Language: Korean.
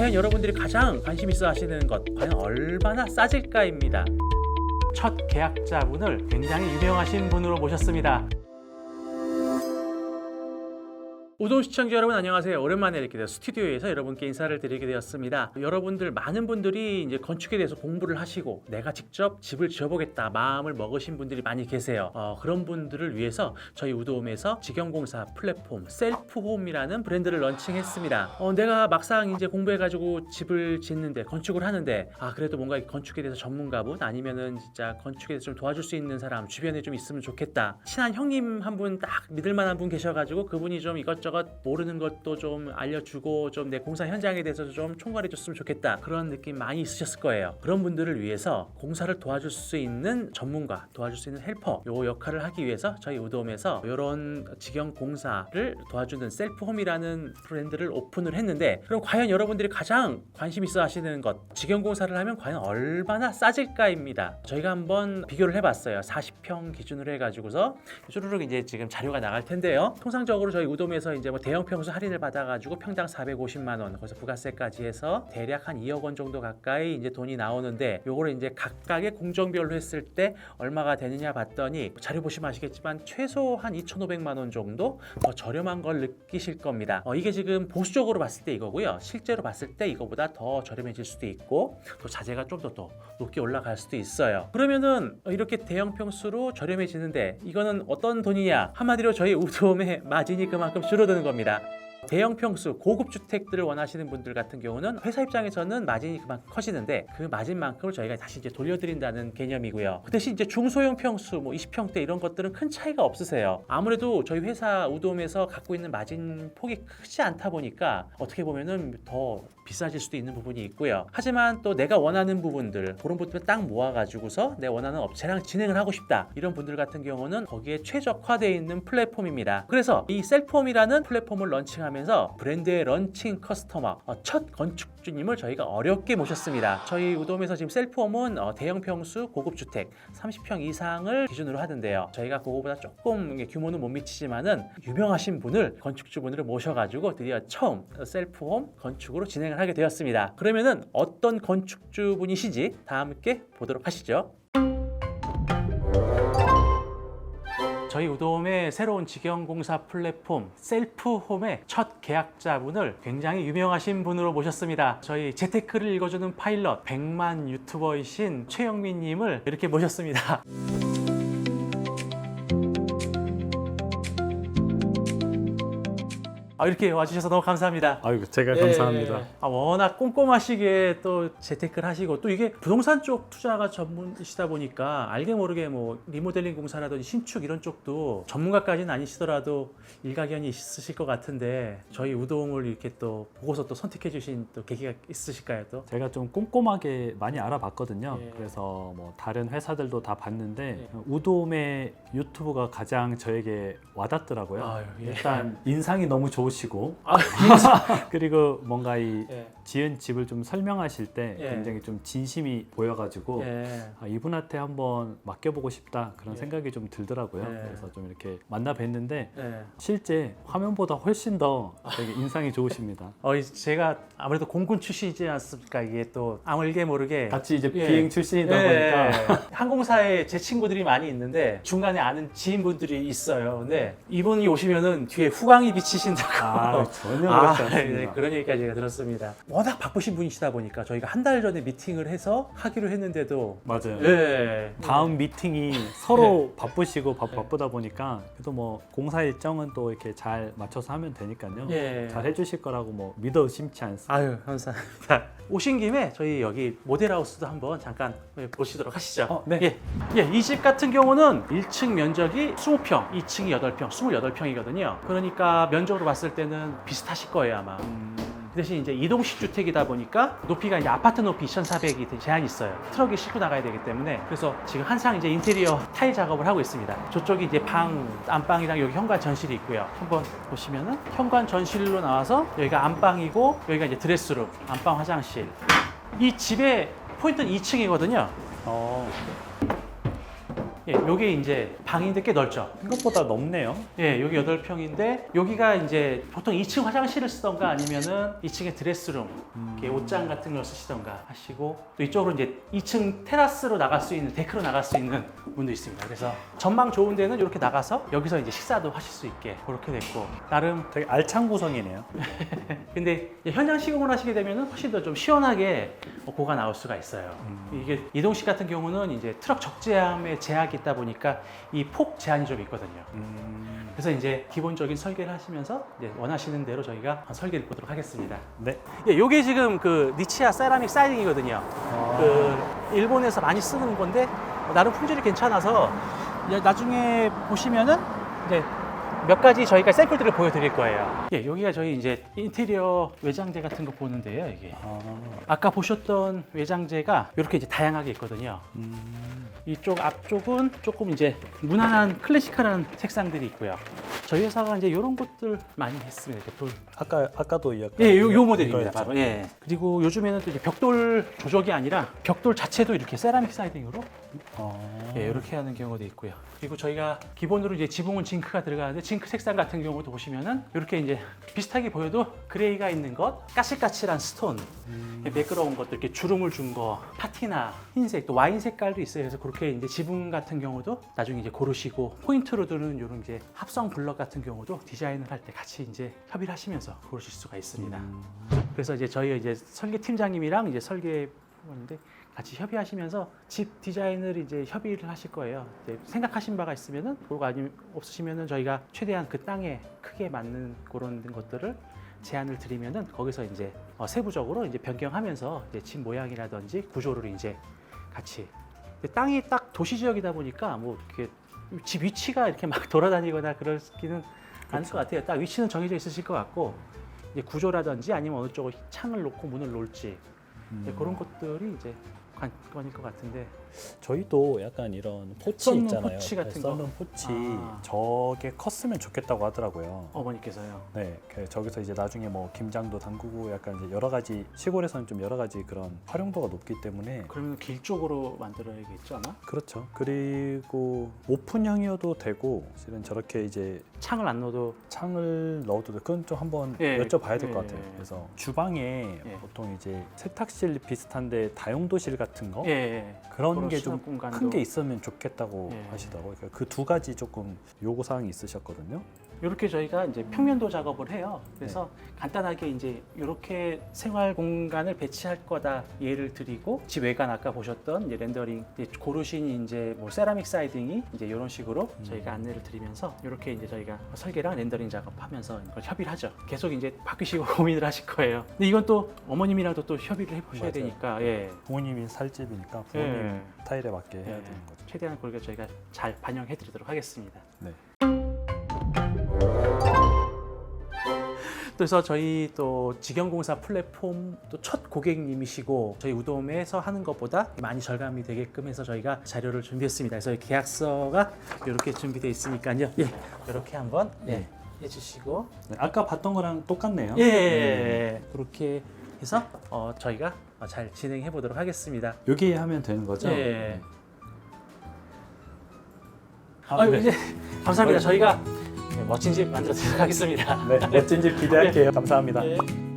과연 여러분들이 가장 관심 있어 하시는 것 과연 얼마나 싸질까입니다. 첫 계약자분을 굉장히 유명하신 분으로 모셨습니다. 우동 시청자 여러분 안녕하세요. 오랜만에 이렇게 스튜디오에서 여러분께 인사를 드리게 되었습니다. 여러분들 많은 분들이 이제 건축에 대해서 공부를 하시고 내가 직접 집을 지어보겠다 마음을 먹으신 분들이 많이 계세요. 어, 그런 분들을 위해서 저희 우도홈에서 직영공사 플랫폼 셀프홈이라는 브랜드를 런칭했습니다. 어, 내가 막상 이제 공부해가지고 집을 짓는데 건축을 하는데 아 그래도 뭔가 이 건축에 대해서 전문가분 아니면은 진짜 건축에 대해서 좀 도와줄 수 있는 사람 주변에 좀 있으면 좋겠다. 친한 형님 한 분 딱 믿을 만한 분 계셔가지고 그분이 좀 이것저것 모르는 것도 좀 알려주고 좀 내 공사 현장에 대해서 좀 총괄해 줬으면 좋겠다 그런 느낌 많이 있으셨을 거예요. 그런 분들을 위해서 공사를 도와줄 수 있는 전문가, 도와줄 수 있는 헬퍼 요 역할을 하기 위해서 저희 우도홈에서 이런 직영 공사를 도와주는 셀프홈이라는 브랜드를 오픈을 했는데 그럼 과연 여러분들이 가장 관심 있어 하시는 것 직영 공사를 하면 과연 얼마나 싸질까입니다. 저희가 한번 비교를 해봤어요. 40평 기준으로 해가지고서 쭈루룩 이제 지금 자료가 나갈 텐데요. 통상적으로 저희 우돔에서 이제 뭐 대형 평수 할인을 받아가지고 평당 450만 원, 거기서 부가세까지 해서 대략 한 2억 원 정도 가까이 이제 돈이 나오는데 요거를 이제 각각의 공정별로 했을 때 얼마가 되느냐 봤더니 자료 보시면 아시겠지만 최소 한 2,500만 원 정도 더 저렴한 걸 느끼실 겁니다. 어, 이게 지금 보수적으로 봤을 때 이거고요. 실제로 봤을 때 이거보다 더 저렴해질 수도 있고 또 자재가 좀 더 더 높게 올라갈 수도 있어요. 그러면은 이렇게 대형 평수로 저렴해지는데 이거는 어떤 돈이냐? 한마디로 저희 우드홈의 마진이 그만큼 줄어 드는 겁니다. 대형 평수 고급 주택들을 원하시는 분들 같은 경우는 회사 입장에서는 마진이 그만큼 커지는데 그 마진만큼을 저희가 다시 이제 돌려드린다는 개념이고요. 그 대신 이제 중소형 평수 뭐 20평대 이런 것들은 큰 차이가 없으세요. 아무래도 저희 회사 우돔에서 갖고 있는 마진 폭이 크지 않다 보니까 어떻게 보면은 더 비싸질 수도 있는 부분이 있고요. 하지만 또 내가 원하는 부분들 그런 부분들 딱 모아가지고서 내 원하는 업체랑 진행을 하고 싶다 이런 분들 같은 경우는 거기에 최적화되어 있는 플랫폼입니다. 그래서 이 셀폼이라는 플랫폼을 런칭 하면서 브랜드의 런칭 커스터머 어, 첫 건축주님을 저희가 어렵게 모셨습니다. 저희 우돔에서 지금 셀폼은 어, 대형 평수 고급 주택 30평 이상을 기준으로 하던데요. 저희가 그거보다 조금 규모는 못 미치지만은 유명하신 분을 건축주분을 모셔가지고 드디어 처음 셀프홈 건축으로 진행을 하게 되었습니다. 그러면은 어떤 건축주분이신지 다 함께 보도록 하시죠. 저희 우도홈의 새로운 직영공사 플랫폼 셀프홈의 첫 계약자분을 굉장히 유명하신 분으로 모셨습니다. 저희 재테크를 읽어주는 파일럿 100만 유튜버이신 최영민 님을 이렇게 모셨습니다. 아, 이렇게 와주셔서 너무 감사합니다. 아이고 제가 예, 감사합니다. 아, 워낙 꼼꼼하시게 또 재테크를 하시고 또 이게 부동산 쪽 투자가 전문이시다 보니까 알게 모르게 뭐 리모델링 공사라든지 신축 이런 쪽도 전문가까지는 아니시더라도 일가견이 있으실 것 같은데 저희 우동을 이렇게 또 보고서 또 선택해 주신 또 계기가 있으실까요 또? 제가 좀 꼼꼼하게 많이 알아봤거든요. 예. 그래서 뭐 다른 회사들도 다 봤는데 예. 우돔의 유튜브가 가장 저에게 와닿더라고요. 아유, 예. 일단 인상이 너무 좋으 시고 아, 그리고 뭔가 이 예. 지은 집을 좀 설명하실 때 예. 굉장히 좀 진심이 보여가지고 예. 아, 이분한테 한번 맡겨보고 싶다 그런 예. 생각이 좀 들더라고요. 예. 그래서 좀 이렇게 만나 뵀는데 예. 실제 화면보다 훨씬 더 되게 인상이 좋으십니다. 어, 이- 제가 아무래도 공군 출신이지 않습니까? 이게 또 아무게 모르게 같이 이제 예. 비행 출신이다 예, 보니까 항공사에 제 친구들이 많이 있는데 중간에 아는 지인분들이 있어요. 근데 이분이 오시면은 뒤에 후광이 비치신다고. 아, 전혀 아, 그렇지 않습니다. 네, 그런 얘기까지 제가 들었습니다. 워낙 바쁘신 분이시다 보니까 저희가 한 달 전에 미팅을 해서 하기로 했는데도 맞아요. 예. 다음 미팅이 서로 바쁘시고 바, 바쁘다 보니까 그래도 뭐 공사 일정은 또 이렇게 잘 맞춰서 하면 되니까요. 예. 잘 해주실 거라고 뭐 믿어 심치 않습니다. 아유 감사합니다. 오신 김에 저희 여기 모델하우스도 한번 잠깐 보시도록 하시죠. 어, 네. 예, 예, 이 집 같은 경우는 1층 면적이 20평, 2층이 8평, 28평이거든요. 그러니까 면적으로 봤을 때는 비슷하실 거예요 아마. 그 대신 이제 이동식 주택이다 보니까 높이가 이제 아파트 높이 2,400이 제한이 있어요. 트럭이 싣고 나가야 되기 때문에 그래서 지금 한창 이제 인테리어 타일 작업을 하고 있습니다. 저쪽이 이제 방, 안방이랑 여기 현관 전실이 있고요. 한번 보시면은 현관 전실로 나와서 여기가 안방이고 여기가 이제 드레스룸, 안방 화장실. 이 집의 포인트는 2층이거든요. 어, 예, 요게 이제 방인데 꽤 넓죠. 생각보다 넓네요. 예, 여기 8평인데 여기가 이제 보통 2층 화장실을 쓰던가 아니면은 2층에 드레스룸, 이렇게 옷장 같은 걸 쓰시던가 하시고 또 이쪽으로 이제 2층 테라스로 나갈 수 있는 데크로 나갈 수 있는 문도 있습니다. 그래서 전망 좋은 데는 이렇게 나가서 여기서 이제 식사도 하실 수 있게 그렇게 됐고 나름 되게 알찬 구성이네요. 근데 현장 시공을 하시게 되면은 훨씬 더 좀 시원하게 고가 나올 수가 있어요. 이게 이동식 같은 경우는 이제 트럭 적재함에 제약이 있다 보니까 이 폭 제한이 좀 있거든요. 음, 그래서 이제 기본적인 설계를 하시면서 이제 원하시는 대로 저희가 설계를 보도록 하겠습니다. 네. 예, 요게 지금 그 니치아 세라믹 사이딩이거든요. 아, 그 일본에서 많이 쓰는 건데 나름 품질이 괜찮아서 나중에 보시면은 이제 몇 가지 저희가 샘플들을 보여드릴 거예요. 예, 여기가 저희 이제 인테리어 외장재 같은 거 보는데요, 이게. 아, 아까 보셨던 외장재가 이렇게 이제 다양하게 있거든요. 음, 이쪽 앞쪽은 조금 이제 무난한 클래식한 색상들이 있고요. 저희 회사가 이제 이런 것들 많이 했습니다. 이렇게 돌. 아까 아까도 이 약간 예, 요, 요 모델입니다. 바로. 예. 그리고 요즘에는 또 이제 벽돌 조적이 아니라 벽돌 자체도 이렇게 세라믹 사이딩으로 아, 예, 이렇게 하는 경우도 있고요. 그리고 저희가 기본으로 이제 지붕은 징크가 들어가는데 징크 색상 같은 경우도 보시면은 이렇게 이제 비슷하게 보여도 그레이가 있는 것, 까실까실한 스톤, 음, 매끄러운 것들 이렇게 주름을 준 거, 파티나 흰색 또 와인 색깔도 있어요. 그래서 그렇게 이제 지붕 같은 경우도 나중에 이제 고르시고 포인트로 두는 이런 이제 합성 블럭 같은 경우도 디자인을 할 때 같이 이제 협의를 하시면서 고르실 수가 있습니다. 음, 그래서 이제 저희 이제 설계 팀장님이랑 이제 설계 부분인데 같이 협의하시면서 집 디자인을 이제 협의를 하실 거예요. 생각하신 바가 있으면은 그리고 아니면 없으시면은 저희가 최대한 그 땅에 크게 맞는 그런 것들을 제안을 드리면은 거기서 이제 어, 세부적으로 이제 변경하면서 이제 집 모양이라든지 구조를 이제 같이 땅이 딱 도시 지역이다 보니까 뭐 이렇게 집 위치가 이렇게 막 돌아다니거나 그러기는 않을 것 같아요. 딱 위치는 정해져 있으실 것 같고 이제 구조라든지 아니면 어느 쪽을 창을 놓고 문을 놓을지 음. 그런 것들이 이제 관건일 것 같은데 저희도 약간 이런 포치 썬룸 있잖아요. 포치 같은 네, 거? 썬룸 포치 아. 저게 컸으면 좋겠다고 하더라고요. 어머니께서요. 네, 그 저기서 이제 나중에 뭐 김장도 담그고 약간 이제 여러 가지 시골에서는 좀 여러 가지 그런 활용도가 높기 때문에 그러면 길 쪽으로 만들어야겠지 않아? 그렇죠. 그리고 오픈형이어도 되고 실은 저렇게 이제 창을 안 넣어도 창을 넣어도 돼. 그건 좀 한번 예, 여쭤봐야 될 예, 것 같아요. 예. 그래서 주방에 예. 보통 이제 세탁실 비슷한데 다용도실 같은 거 예, 예. 그런 그런 게 좀. 큰 게 있으면 좋겠다고 예. 하시더라고요. 그두 가지 조금 요구 사항이 있으셨거든요. 이렇게 저희가 이제 평면도 작업을 해요. 그래서 간단하게 이제 이렇게 생활 공간을 배치할 거다 예를 드리고 집 외관 아까 보셨던 이제 렌더링 이제 고르신 이제 뭐 세라믹 사이딩이 이제 이런 식으로 저희가 안내를 드리면서 이렇게 이제 저희가 설계랑 렌더링 작업하면서 이걸 협의를 하죠. 계속 이제 바뀌시고 고민을 하실 거예요. 근데 이건 또 어머님이랑도 또 협의를 해보셔야 맞아요. 되니까 예. 부모님이 살 집이니까 부모님 예. 스타일에 맞게 해야 예. 되는 거죠. 최대한 그렇게 저희가 잘 반영해 드리도록 하겠습니다. 네. 그래서 저희 또 직영공사 플랫폼 또 첫 고객님이시고 저희 우돔에서 하는 것보다 많이 절감이 되게끔 해서 저희가 자료를 준비했습니다. 그래서 계약서가 이렇게 준비되어 있으니까요. 예, 이렇게 한번 예, 해주시고 네, 아까 봤던 거랑 똑같네요. 예, 예, 예. 그렇게 해서 어, 저희가 어, 잘 진행해 보도록 하겠습니다. 여기 하면 되는 거죠? 예. 네. 아, 네. 이제 감사합니다. 저희가 예, 멋진 집 만들어 드리도록 하겠습니다. 네, 멋진 집 기대할게요. 감사합니다. 예.